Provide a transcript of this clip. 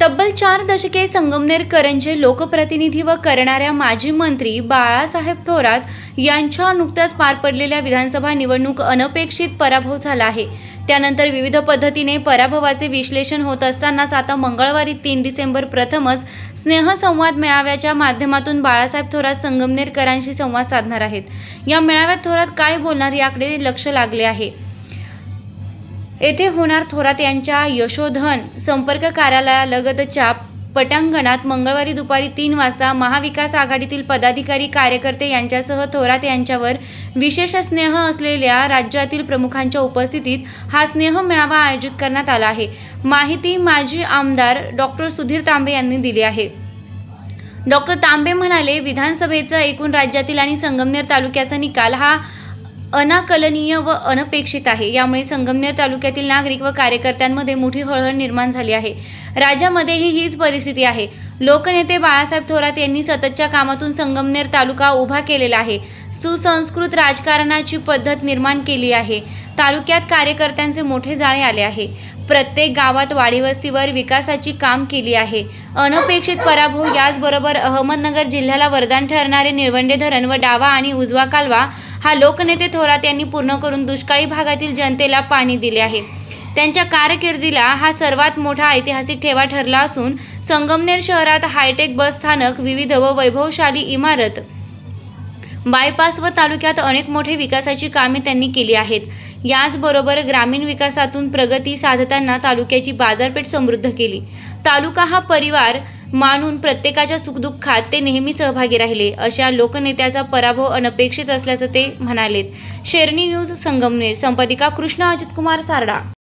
तब्बल चार दशके संगमनेर करंजे लोकप्रतिनिधित्व करणाऱ्या माजी मंत्री बाळासाहेब थोरात यांच्या नुकत्याच पार पडलेल्या विधानसभा निवडणूक अनपेक्षित पराभव झाला आहे. त्यानंतर विविध पद्धतीने पराभवाचे विश्लेषण होत असतानाच आता मंगळवारी तीन डिसेंबर प्रथमच स्नेहसंवाद मेळाव्याच्या माध्यमातून बाळासाहेब थोरात संगमनेरकरांशी संवाद साधणार आहेत. या मेळाव्यात थोरात काय बोलणार याकडे लक्ष लागले आहे. येथे होणार थोरात यांच्या यशोधन संपर्क कार्यालयालगतच्या पटांगणात मंगळवारी दुपारी तीन वाजता महाविकास आघाडीतील पदाधिकारी कार्यकर्ते यांच्यासह थोरात यांच्यावर विशेष स्नेह असलेल्या राज्यातील प्रमुखांच्या उपस्थितीत हा स्नेह मेळावा आयोजित करण्यात आला आहे. माहिती माजी आमदार डॉक्टर सुधीर तांबे यांनी दिली आहे. डॉक्टर तांबे म्हणाले विधानसभेचा एकूण राज्यातील आणि संगमनेर तालुक्याचा निकाल हा अनाकलनीय व अनपेक्षित आहे. यामुळे संगमनेर तालुक्यातील नागरिक व कार्यकर्त्यांमध्ये मोठी हळहळ निर्माण झाली आहे. राज्यामध्येही हीच परिस्थिती आहे. लोकनेते बाळासाहेब थोरात यांनी सततच्या कामातून संगमनेर तालुका उभा केलेला आहे. सुसंस्कृत राजकारणाची पद्धत निर्माण केली आहे. तालुक्यात कार्यकर्त्यांचे मोठे जाळे आले आहे. प्रत्येक गावात वाडीवस्तीवर विकासाची काम केली आहे. अनपेक्षित पराभव याचबरोबर अहमदनगर जिल्ह्याला वरदान ठरणारे निळवंडे धरण व डावा आणि उजवा कालवा हा लोकनेते थोरात यांनी पूर्ण करून दुष्काळी भागातील जनतेला पाणी दिले आहे. त्यांच्या कारकिर्दीला हा सर्वात मोठा ऐतिहासिक ठेवा ठरला असून संगमनेर शहरात हायटेक बस स्थानक विविध व वैभवशाली इमारत बायपास व तालुक्यात अनेक मोठे विकासाची कामे त्यांनी केली आहेत. याचबरोबर ग्रामीण विकासातून प्रगती साधताना तालुक्याची बाजारपेठ समृद्ध केली. तालुका हा परिवार मानून प्रत्येकाच्या सुखदुःखात ते नेहमी सहभागी राहिले. अशा लोकनेत्याचा पराभव अनपेक्षित असल्याचं ते म्हणालेत. शेरणी न्यूज संगमनेर संपादिका कृष्णा अजितकुमार सारडा